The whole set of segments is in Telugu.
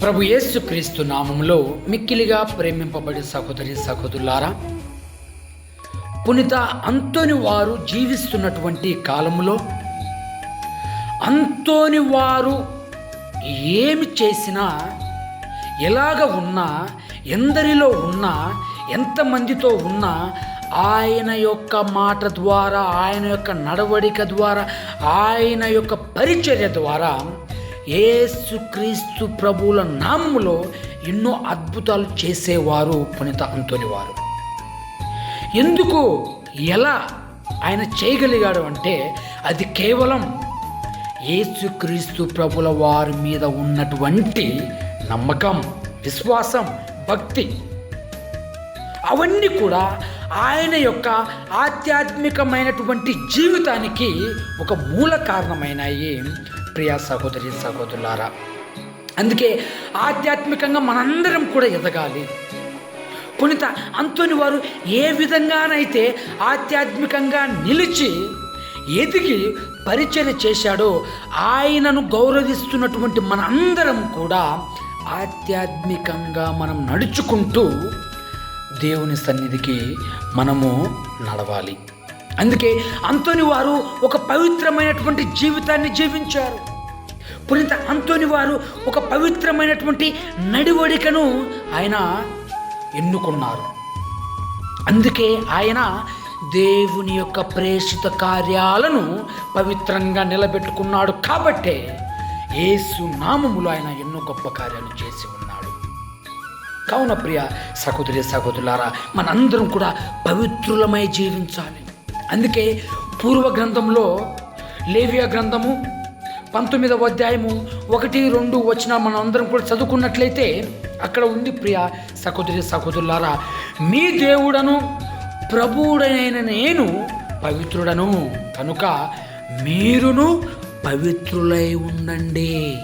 ప్రభు యేసుక్రీస్తు నామంలో మిక్కిలిగా ప్రేమింపబడి సహోదరి సహోదరులారా పునిత అంతోని వారు జీవిస్తున్నటువంటి కాలంలో అంతోని వారు ఏమి చేసినా ఎలాగ ఉన్నా ఎందరిలో ఉన్నా ఎంతమందితో ఉన్నా ఆయన యొక్క మాట ద్వారా ఆయన యొక్క నడవడిక ద్వారా ఆయన యొక్క పరిచర్య ద్వారా ఏసుక్రీస్తు ప్రభువుల నామములో ఎన్నో అద్భుతాలు చేసేవారు పునిత అంతోని వారు. ఎందుకు? ఎలా ఆయన చేయగలిగాడు అంటే అది కేవలం ఏసుక్రీస్తు ప్రభుల వారి మీద ఉన్నటువంటి నమ్మకం విశ్వాసం భక్తి. అవన్నీ కూడా ఆయన యొక్క ఆధ్యాత్మికమైనటువంటి జీవితానికి ఒక మూల కారణమైనాయి. ప్రియా సహోదరి సహోదరులారా అందుకే ఆధ్యాత్మికంగా మనందరం కూడా ఎదగాలి. పునిత అంతోని వారు ఏ విధంగానైతే ఆధ్యాత్మికంగా నిలిచి ఎదిగి పరిచయం చేశాడో ఆయనను గౌరవిస్తున్నటువంటి మనందరం కూడా ఆధ్యాత్మికంగా మనం నడుచుకుంటూ దేవుని సన్నిధికి మనము నడవాలి. అందుకే అంతోని వారు ఒక పవిత్రమైనటువంటి జీవితాన్ని జీవించారు. పునీత అంతోని వారు ఒక పవిత్రమైనటువంటి నడివడికను ఆయన ఎన్నుకున్నారు. అందుకే ఆయన దేవుని యొక్క ప్రేషిత కార్యాలను పవిత్రంగా నిలబెట్టుకున్నాడు కాబట్టే యేసు నామములు ఆయన ఎన్నో గొప్ప కార్యాలు చేసి ఉన్నాడు. కావున ప్రియ సహోదరి సహోదరులారా మనందరం కూడా పవిత్రులమై జీవించాలి. అందుకే పూర్వ గ్రంథంలో లేవియా గ్రంథము పంతొమ్మిదవ అధ్యాయము ఒకటి రెండు వచ్చిన మనం అందరం కూడా చదువుకున్నట్లయితే అక్కడ ఉంది ప్రియ సహోదరి సహోదరులారా. మీ దేవుడను ప్రభువుడైన నేను పవిత్రుడను కనుక మీరును పవిత్రులై ఉండండి.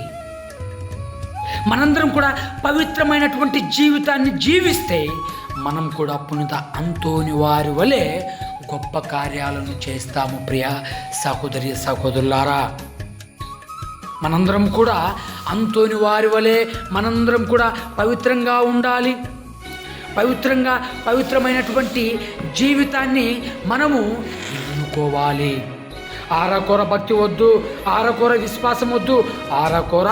మనందరం కూడా పవిత్రమైనటువంటి జీవితాన్ని జీవిస్తే మనం కూడా పునిత అంతోని వారి వలె గొప్ప కార్యాలను చేస్తాము ప్రియ సహోదరి సహోదరులారా. మనందరం కూడా అంతోని వారి వలె మనందరం కూడా పవిత్రంగా ఉండాలి. పవిత్రంగా పవిత్రమైనటువంటి జీవితాన్ని మనము ఎన్నుకోవాలి. ఆరకూర భక్తి వద్దు ఆరకూర విశ్వాసం వద్దు ఆరకూర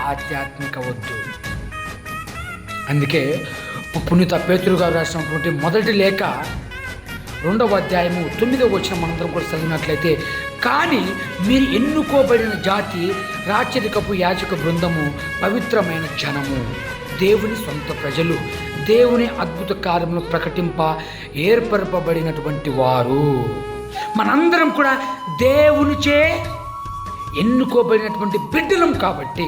ఆధ్యాత్మిక వద్దు. అందుకే పునీత పేతురు గారు రాసినటువంటి మొదటి లేఖ రెండవ అధ్యాయము తొమ్మిదవ వచ్చిన మనందరం కూడా చదివినట్లయితే కానీ మీరు ఎన్నుకోబడిన జాతి రాచరికపు యాచక బృందము పవిత్రమైన జనము. దేవుని సొంత ప్రజలు దేవుని అద్భుత కార్యములు ప్రకటింప ఏర్పరపబడినటువంటి వారు. మనందరం కూడా దేవునిచే ఎన్నుకోబడినటువంటి బిడ్డలం కాబట్టి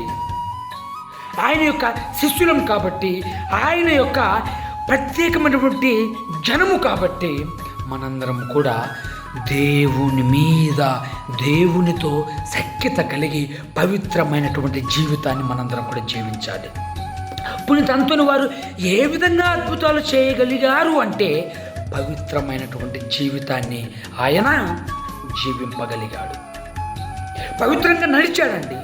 ఆయన యొక్క శిష్యులం కాబట్టి ఆయన యొక్క ప్రత్యేకమైనటువంటి జనము కాబట్టి మనందరం కూడా దేవుని మీద దేవునితో సఖ్యత కలిగి పవిత్రమైనటువంటి జీవితాన్ని మనందరం కూడా జీవించాలి. పునీతంతుని వారు ఏ విధంగా అద్భుతాలు చేయగలిగారు అంటే పవిత్రమైనటువంటి జీవితాన్ని ఆయన జీవింపగలిగాడు. పవిత్రంగా నడిచాడండి.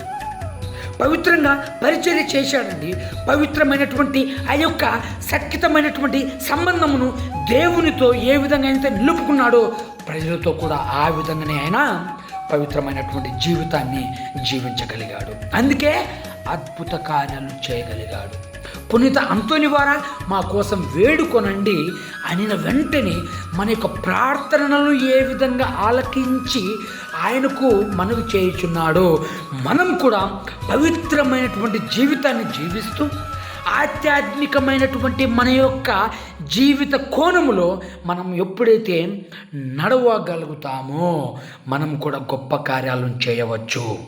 పవిత్రంగా పరిచర్య చేశాడండి. పవిత్రమైనటువంటి ఆ యొక్క సఖ్యతమైనటువంటి సంబంధమును దేవునితో ఏ విధంగా అయితే నిలుపుకున్నాడో ప్రజలతో కూడా ఆ విధంగానే ఆయన పవిత్రమైనటువంటి జీవితాన్ని జీవించగలిగాడు. అందుకే అద్భుత కార్యాలు చేయగలిగాడు. పునీత అంతోని వారా మా కోసం వేడుకొనండి అనిన వెంటనే మన యొక్క ప్రార్థనలను ఏ విధంగా ఆలకించి ఆయనకు మనవి చేయుచున్నాడో మనం కూడా పవిత్రమైనటువంటి జీవితాన్ని జీవిస్తూ ఆధ్యాత్మికమైనటువంటి మన యొక్క జీవిత కోణములో మనం ఎప్పుడైతే నడవగలుగుతామో మనం కూడా గొప్ప కార్యాలను చేయవచ్చు.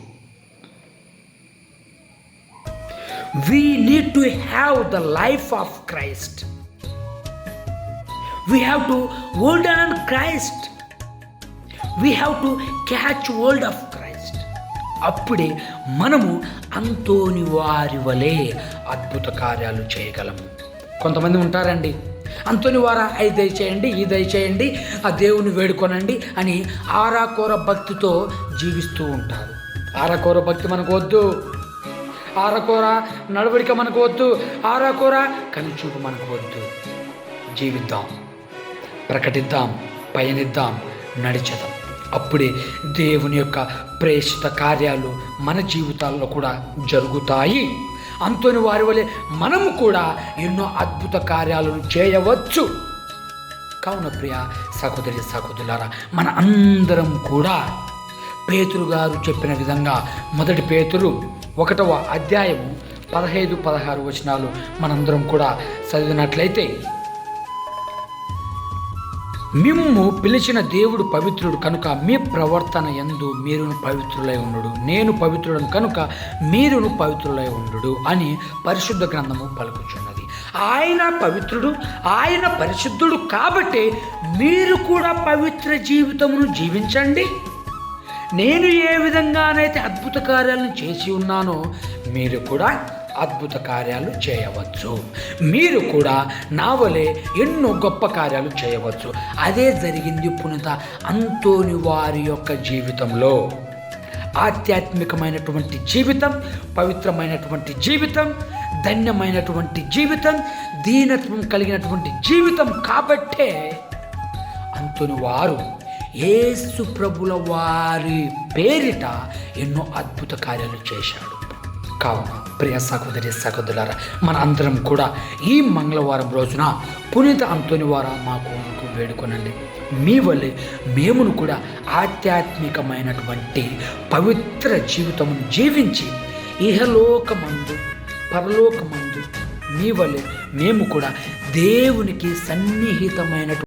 We need to have the life of Christ we have to hold on Christ we have to catch hold of Christ అప్పుడే మనము అంతోని వారి వలె అద్భుత కార్యాలు చేయగలము. కొంతమంది ఉంటారండి అంతోని వారా అయి దయచేయండి ఈ దయచేయండి ఆ దేవుని వేడుకొనండి అని ఆరాకోర భక్తితో జీవిస్తూ ఉంటారు. ఆరాకోర భక్తి మనకు వద్దు. ఆరకూర నడవడిక మనకు వద్దు. ఆరాకూర కనుచూపు మనకు వద్దు. జీవిద్దాం ప్రకటిద్దాం పయనిద్దాం నడిచదాం అప్పుడే దేవుని యొక్క ప్రేషిత కార్యాలు మన జీవితాల్లో కూడా జరుగుతాయి. అంతని వారి వలె మనము కూడా ఎన్నో అద్భుత కార్యాలను చేయవచ్చు. కావున ప్రియ సహోదరి సహోదరులారా మన అందరం కూడా పేతురు గారు చెప్పిన విధంగా మొదటి పేతురు ఒకటవ అధ్యాయము పదహైదు పదహారు వచనాలు మనందరం కూడా చదివినట్లయితే మిమ్ము పిలిచిన దేవుడు పవిత్రుడు కనుక మీ ప్రవర్తన ఎందు మీరును పవిత్రులై ఉండు నేను పవిత్రుడను కనుక మీరును పవిత్రులై ఉండు అని పరిశుద్ధ గ్రంథము పలుకుచున్నది. ఆయన పవిత్రుడు ఆయన పరిశుద్ధుడు కాబట్టి మీరు కూడా పవిత్ర జీవితమును జీవించండి. నేను ఏ విధంగానైతే అద్భుత కార్యాలను చేసి ఉన్నానో మీరు కూడా అద్భుత కార్యాలు చేయవచ్చు. మీరు కూడా నా వలె ఎన్నో గొప్ప కార్యాలు చేయవచ్చు. అదే జరిగింది పునత అంతోని వారి యొక్క జీవితంలో. ఆధ్యాత్మికమైనటువంటి జీవితం పవిత్రమైనటువంటి జీవితం ధన్యమైనటువంటి జీవితం దీనత్వం కలిగినటువంటి జీవితం కాబట్టే అంతుని వారు ఏసు ప్రభుల వారి పేరిట ఎన్నో అద్భుత కార్యాలు చేశాడు. కావున ప్రియ సహోదరి సహోదరులారా మన అందరం కూడా ఈ మంగళవారం రోజున పునీత అంతోని వారు మాకు వేడుకొనండి. మీ వల్లే మేమును కూడా ఆధ్యాత్మికమైనటువంటి పవిత్ర జీవితం జీవించి ఇహలోకమందు పరలోకమందు మీ వల్లే మేము కూడా దేవునికి సన్నిహితమైనటువంటి